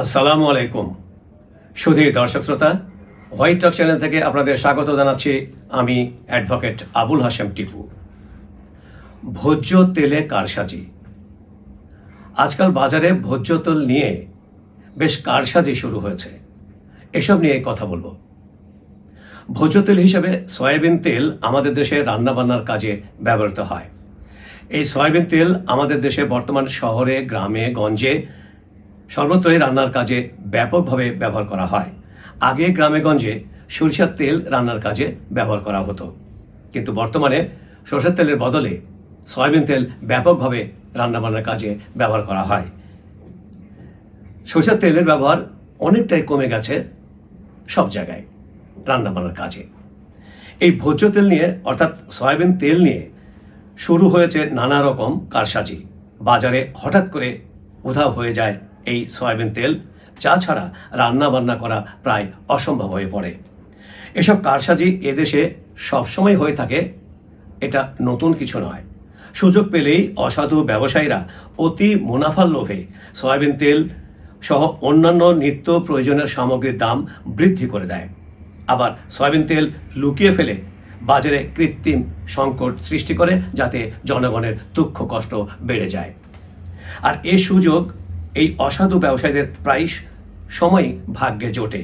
আসসালামু আলাইকুম। সুধীর দর্শক শ্রোতা হোয়াইট টক চ্যানেল থেকে আপনাদের স্বাগত জানাচ্ছি আমি অ্যাডভোকেট আবুল হাশেম টিপু। ভোজ্য তেলে কারসাজি। আজকাল বাজারে ভোজ্য তেল নিয়ে বেশ কারসাজি শুরু হয়েছে। এসব নিয়ে কথা বলব। ভোজ্য তেল হিসেবে সয়াবিন তেল আমাদের দেশে রান্নাবান্নার কাজে ব্যবহৃত হয়। এই সয়াবিন তেল আমাদের দেশে বর্তমান শহরে, গ্রামে, গঞ্জে সর্বত্রই রান্নার কাজে ব্যাপকভাবে ব্যবহার করা হয়। আগে গ্রামেগঞ্জে সরিষার তেল রান্নার কাজে ব্যবহার করা হতো। কিন্তু বর্তমানে সরষের তেলের বদলে সয়াবিন তেল ব্যাপকভাবে রান্নাবান্নার কাজে ব্যবহার করা হয়। সরষের তেলের ব্যবহার অনেকটাই কমে গেছে সব জায়গায় রান্নাবান্নার কাজে। এই ভোজ্য তেল নিয়ে, অর্থাৎ সয়াবিন তেল নিয়ে শুরু হয়েছে নানা রকম কারসাজি। বাজারে হঠাৎ করে উধাও হয়ে যায় এই সয়াবিন তেল, চা ছাড়া রান্না বান্না করা প্রায় অসম্ভব হয়ে পড়ে। এসব কারসাজি এদেশে সবসময় হয়ে থাকে, এটা নতুন কিছু নয়। সুযোগ পেলেই অসাধু ব্যবসায়ীরা অতি মুনাফার লোভে সয়াবিন তেল সহ অন্যান্য নিত্য প্রয়োজনীয় সামগ্রীর দাম বৃদ্ধি করে দেয়। আবার সয়াবিন তেল লুকিয়ে ফেলে বাজারে কৃত্রিম সংকট সৃষ্টি করে, যাতে জনগণের দুঃখ কষ্ট বেড়ে যায়। আর এ সুযোগ এই অসাধু ব্যবসায়ীদের প্রায় সময়ই ভাগ্যে জোটে।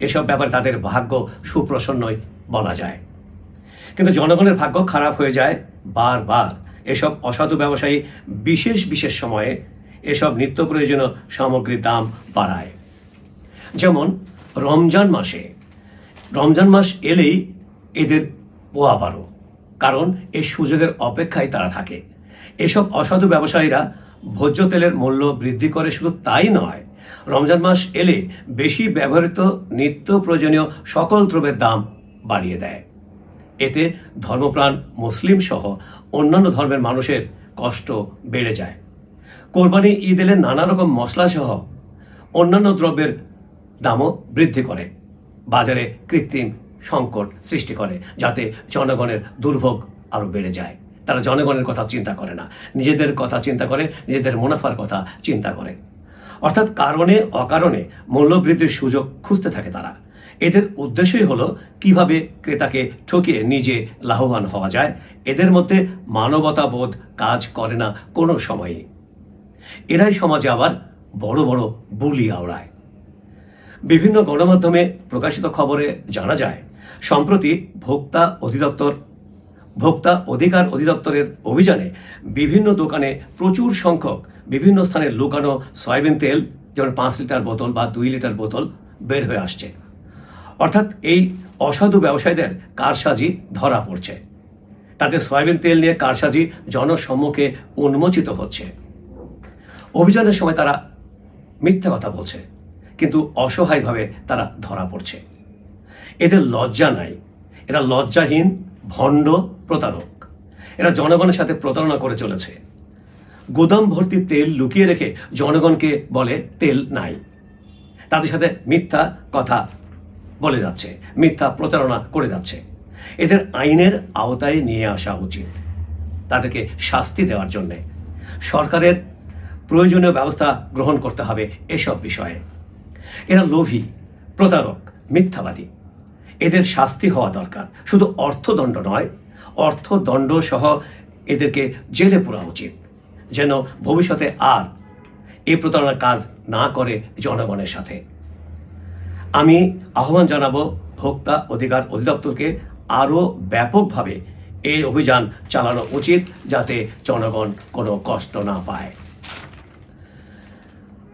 এসব ব্যাপারে তাদের ভাগ্য সুপ্রসন্নই বলা যায়। কিন্তু জনগণের ভাগ্য খারাপ হয়ে যায় বারবার। এসব অসাধু ব্যবসায়ী বিশেষ বিশেষ সময়ে এসব নিত্য প্রয়োজনীয় সামগ্রীর দাম বাড়ায়। যেমন রমজান মাসে। রমজান মাস এলেই এদের পোয়া বারো। কারণ এই সুযোগের অপেক্ষায় তারা থাকে। এসব অসাধু ব্যবসায়ীরা ভোজ্য তেলের মূল্য বৃদ্ধি করে শুধু তাই নয়, রমজান মাস এলে বেশি ব্যবহৃত নিত্য প্রয়োজনীয় সকল দ্রব্যের দাম বাড়িয়ে দেয়। এতে ধর্মপ্রাণ মুসলিম সহ অন্যান্য ধর্মের মানুষের কষ্ট বেড়ে যায়। কোরবানি ঈদ এলে নানা রকম মশলা সহ অন্যান্য দ্রব্যের দামও বৃদ্ধি করে। বাজারে কৃত্রিম সংকট সৃষ্টি করে, যাতে জনগণের দুর্ভোগ আরও বেড়ে যায়। তারা জনগণের কথা চিন্তা করে না। নিজেদের কথা চিন্তা করে, নিজেদের মুনাফার কথা চিন্তা করে। অর্থাৎ কারণে, অকারণে মূল্যবৃদ্ধির সুযোগ খুঁজতে থাকে তারা। এদের উদ্দেশ্যই হলো কীভাবে ক্রেতাকে ঠকিয়ে নিজে লাভবান হওয়া যায়। এদের মধ্যে মানবতা বোধ কাজ করে না কোনো সময়ই। এরাই সমাজে আবার বড় বড় বুলি আওড়ায়। বিভিন্ন গণমাধ্যমে প্রকাশিত খবরে জানা যায়, সম্প্রতি ভোক্তা অধিদপ্তর ভোক্তা অধিকার অধিদপ্তরের অভিযানে বিভিন্ন দোকানে প্রচুর সংখ্যক বিভিন্ন স্থানে লুকানো সয়াবিন তেল, যেমন পাঁচ লিটার বোতল বা দুই লিটার বোতল বের হয়ে আসছে। অর্থাৎ এই অসাধু ব্যবসায়ীদের কারসাজি ধরা পড়ছে। তাদের সয়াবিন তেল নিয়ে কারসাজি জনসম্মুখে উন্মোচিত হচ্ছে। অভিযানের সময় তারা মিথ্যা কথা বলছে, কিন্তু অসহায়ভাবে তারা ধরা পড়ছে। এদের লজ্জা নাই। এরা লজ্জাহীন ভণ্ড প্রতারক। এরা জনগণের সাথে প্রতারণা করে চলেছে। গোদাম ভর্তি তেল লুকিয়ে রেখে জনগণকে বলে তেল নাই। তাদের সাথে মিথ্যা কথা বলে যাচ্ছে, মিথ্যা প্রতারণা করে যাচ্ছে। এদের আইনের আওতায় নিয়ে আসা উচিত। তাদেরকে শাস্তি দেওয়ার জন্যে সরকারের প্রয়োজনীয় ব্যবস্থা গ্রহণ করতে হবে এসব বিষয়ে। এরা লোভী, প্রতারক, মিথ্যাবাদী। এদের শাস্তি হওয়া দরকার। শুধু অর্থদণ্ড নয়, অর্থদণ্ড সহ এদেরকে জেলে পড়া উচিত। যেন ভবিষ্যতে আর এ প্রতারণার কাজ না করে জনগণের সাথে। আমি আহ্বান জানাব ভোক্তা অধিকার অধিদপ্তরকে আরও ব্যাপকভাবে এই অভিযান চালানো উচিত যাতে জনগণ কোনো কষ্ট না পায়।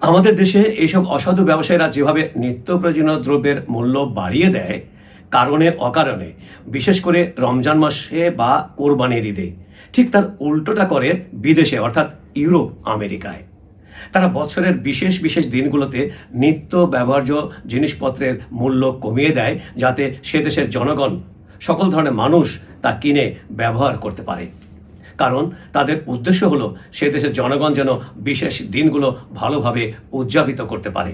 আমাদের দেশে এইসব অসাধু ব্যবসায়ীরা যেভাবে নিত্য প্রয়োজনীয় দ্রব্যের মূল্য বাড়িয়ে দেয় কারণে অকারণে, বিশেষ করে রমজান মাসে বা কোরবানির ঈদে। ঠিক তার উল্টোটা করে বিদেশে, অর্থাৎ ইউরোপ, আমেরিকায়। তারা বছরের বিশেষ বিশেষ দিনগুলোতে নিত্য ব্যবহার্য জিনিসপত্রের মূল্য কমিয়ে দেয়, যাতে সে দেশের জনগণ, সকল ধরনের মানুষ তা কিনে ব্যবহার করতে পারে। কারণ তাদের উদ্দেশ্য হলো সে দেশের জনগণ যেন বিশেষ দিনগুলো ভালোভাবে উদযাপিত করতে পারে।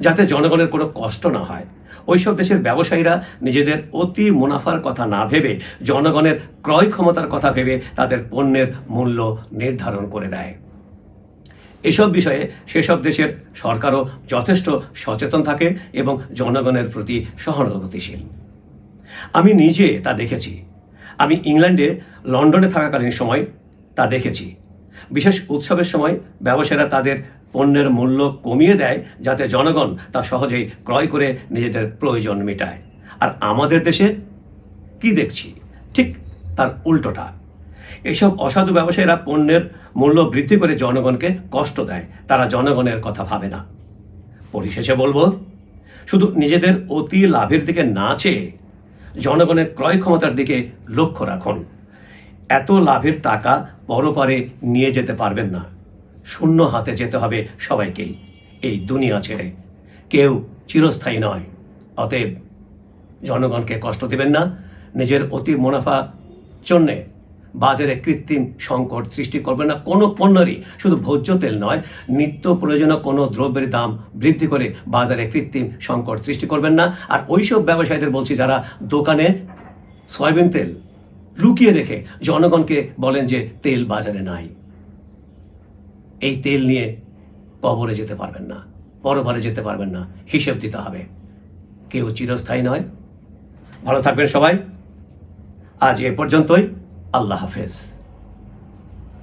যাতে জনগণের কোনো কষ্ট না হয়। ওইসব দেশের ব্যবসায়ীরা নিজেদের অতি মুনাফার কথা না ভেবে, জনগণের ক্রয় ক্ষমতার কথা ভেবে তাদের পণ্যের মূল্য নির্ধারণ করে দেয়। এসব বিষয়ে সেসব দেশের সরকারও যথেষ্ট সচেতন থাকে এবং জনগণের প্রতি সহানুভূতিশীল। আমি নিজে তা দেখেছি। আমি ইংল্যান্ডে, লন্ডনে থাকাকালীন সময় তা দেখেছি। বিশেষ উৎসবের সময় ব্যবসায়ীরা তাদের পণ্যের মূল্য কমিয়ে দেয় যাতে জনগণ তা সহজেই ক্রয় করে নিজেদের প্রয়োজন মেটায়। আর আমাদের দেশে কি দেখছি? ঠিক তার উল্টোটা। এইসব অসাধু ব্যবসায়ীরা পণ্যের মূল্য বৃদ্ধি করে জনগণকে কষ্ট দেয়। তারা জনগণের কথা ভাবে না। পরিশেষে বলব, শুধু নিজেদের অতি লাভের দিকে না চেয়ে জনগণের ক্রয় ক্ষমতার দিকে লক্ষ্য রাখুন। এত লাভের টাকা পরপারে নিয়ে যেতে পারবেন না। শূন্য হাতে যেতে হবে সবাইকেই। এই দুনিয়া ছেড়ে কেউ চিরস্থায়ী নয়। অতএব জনগণকে কষ্ট দেবেন না। নিজের অতি মুনাফা জন্যে বাজারে কৃত্রিম সংকট সৃষ্টি করবেন না। কোনো পণ্যেরই শুধু ভোজ্য তেল নয়, নিত্য প্রয়োজনীয় কোনো দ্রব্যের দাম বৃদ্ধি করে বাজারে কৃত্রিম সংকট সৃষ্টি করবেন না। আর ওইসব ব্যবসায়ীদের বলছি যারা দোকানে সয়াবিন তেল লুকিয়ে রেখে জনগণকে বলেন যে তেল বাজারে নাই। এই তেল নিয়ে কবরে যেতে পারবেন না পরবারে যেতে পারবেন না, হিসেব দিতে হবে। কেউ চিরস্থায়ী নয়। ভালো থাকবেন সবাই। আজ এ পর্যন্তই। আল্লাহ হাফেজ।